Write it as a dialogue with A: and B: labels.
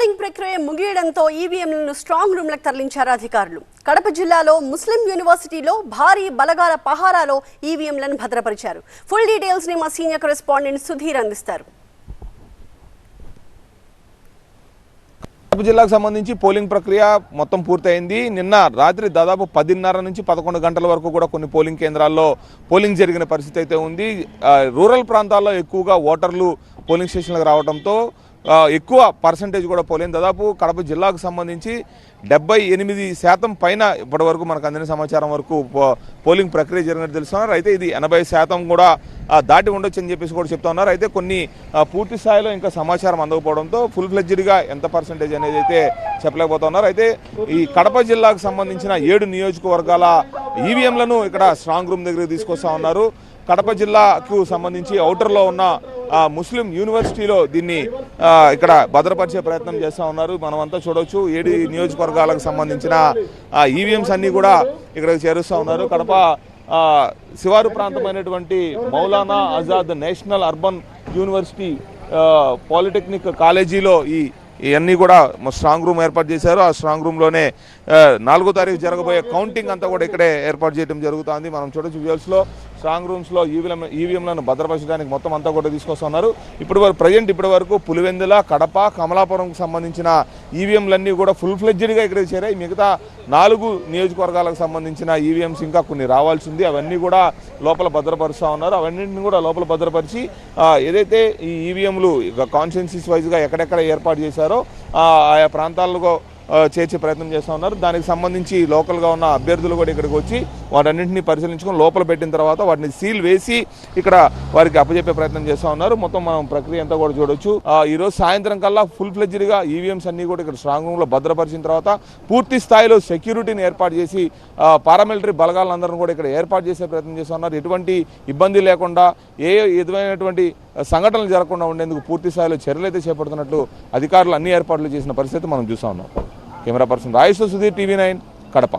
A: Polling ప్రక్రియ ముగియడంతో ఈవీఎంలను strong రూమ్లకు తరలించారు అధికారులు. కడప జిల్లాలో ముస్లిం యూనివర్సిటీలో భారీ బలగాల పహారాలో ఈవీఎంలను భద్రపరిచారు. ఫుల్ డీటెయిల్స్ని మా సీనియర్ కరెస్పాండెంట్ సుధీర్ అందిస్తారు.
B: కడప జిల్లాకు సంబంధించి పోలింగ్ ప్రక్రియ మొత్తం పూర్తయింది. నిన్న రాత్రి దాదాపు పదిన్నర నుంచి పదకొండు గంటల వరకు కూడా కొన్ని పోలింగ్ కేంద్రాల్లో పోలింగ్ జరిగిన పరిస్థితి అయితే ఉంది. రూరల్ ప్రాంతాల్లో ఎక్కువగా ఓటర్లు పోలింగ్ స్టేషన్లకు రావడంతో ఎక్కువ పర్సంటేజ్ కూడా పోలింగ్ దాదాపు కడప జిల్లాకు సంబంధించి డెబ్బై ఎనిమిది శాతం పైన ఇప్పటి వరకు మనకు అందిన సమాచారం వరకు పో- పోలింగ్ ప్రక్రియ జరిగినట్టు తెలుస్తున్నారు. అయితే ఇది ఎనభై శాతం కూడా దాటి ఉండొచ్చు అని చెప్పేసి కూడా చెప్తా ఉన్నారు. అయితే కొన్ని పూర్తి స్థాయిలో ఇంకా సమాచారం అందకపోవడంతో ఫుల్ ఫ్లెడ్జ్డ్గా ఎంత పర్సంటేజ్ అనేది అయితే చెప్పలేకపోతున్నారు అయితే ఈ కడప జిల్లాకు సంబంధించిన ఏడు నియోజకవర్గాల ఈవీఎంలను ఇక్కడ స్ట్రాంగ్ రూమ్ దగ్గరికి తీసుకొస్తా ఉన్నారు. కడప జిల్లాకు సంబంధించి ఔటర్లో ఉన్న ముస్లిం యూనివర్సిటీలో దీన్ని ఇక్కడ భద్రపరిచే ప్రయత్నం చేస్తూ ఉన్నారు. మనమంతా చూడవచ్చు ఏడు నియోజకవర్గాలకు సంబంధించిన ఈవీఎంస్ అన్నీ కూడా ఇక్కడికి చేరుస్తూ ఉన్నారు. కడప శివారు ప్రాంతమైనటువంటి Maulana Azad national urban university polytechnic కాలేజీలో ఈ ఇవన్నీ కూడా స్ట్రాంగ్ రూమ్ ఏర్పాటు చేశారు. ఆ స్ట్రాంగ్ రూమ్లోనే నాలుగో తారీఖు జరగబోయే కౌంటింగ్ అంతా కూడా ఇక్కడే ఏర్పాటు చేయడం జరుగుతుంది. మనం చూడొచ్చు విజువల్స్లో స్ట్రాంగ్ రూమ్స్లో ఈవీఎం ఈవీఎంలను భద్రపరచడానికి మొత్తం అంతా కూడా తీసుకొస్తున్నారు. ఇప్పటి వరకు ప్రజెంట్ ఇప్పటి వరకు పులివెందుల కడప కమలాపురంకు సంబంధించిన ఈవీఎంలన్నీ కూడా ఫుల్ ఫ్లెడ్జ్డ్గా ఇక్కడ చేరాయి. మిగతా నాలుగు నియోజకవర్గాలకు సంబంధించిన ఈవీఎంస్ ఇంకా కొన్ని రావాల్సి ఉంది అవన్నీ కూడా లోపల భద్రపరుస్తూ ఉన్నారు. అవన్నింటిని కూడా లోపల భద్రపరిచి ఏదైతే ఈ ఈవీఎంలు కాన్స్టిట్యున్సీస్ వైజ్గా ఎక్కడెక్కడ ఏర్పాటు చేశారో ఆయా ప్రాంతాల్లో చేర్చే ప్రయత్నం చేస్తూ ఉన్నారు. దానికి సంబంధించి లోకల్గా ఉన్న అభ్యర్థులు కూడా ఇక్కడికి వచ్చి వాటన్నింటినీ పరిశీలించుకొని లోపల పెట్టిన తర్వాత వాటిని సీల్ వేసి ఇక్కడ వారికి అప్పజెప్పే ప్రయత్నం చేస్తూ ఉన్నారు. మొత్తం మనం ప్రక్రియ అంతా కూడా చూడొచ్చు. ఆ, సాయంత్రం కల్లా ఫుల్ ఫ్లెజ్డ్గా ఈవీఎంస్ అన్నీ కూడా ఇక్కడ స్ట్రాంగ్ రూమ్లో భద్రపరిచిన తర్వాత పూర్తి స్థాయిలో సెక్యూరిటీని ఏర్పాటు చేసి పారామిలిటరీ బలగాలందరిని కూడా ఇక్కడ ఏర్పాటు చేసే ప్రయత్నం చేస్తూ ఉన్నారు. ఎటువంటి ఇబ్బంది లేకుండా ఏ విధమైనటువంటి సంఘటనలు జరగకుండా ఉండేందుకు పూర్తి స్థాయిలో చర్యలు అయితే చేపడుతున్నట్లు అధికారులు అన్ని ఏర్పాట్లు చేసిన పరిస్థితి మనం చూస్తా ఉన్నాం. Camera person Rayeshwara Sudheer TV nine Kadapa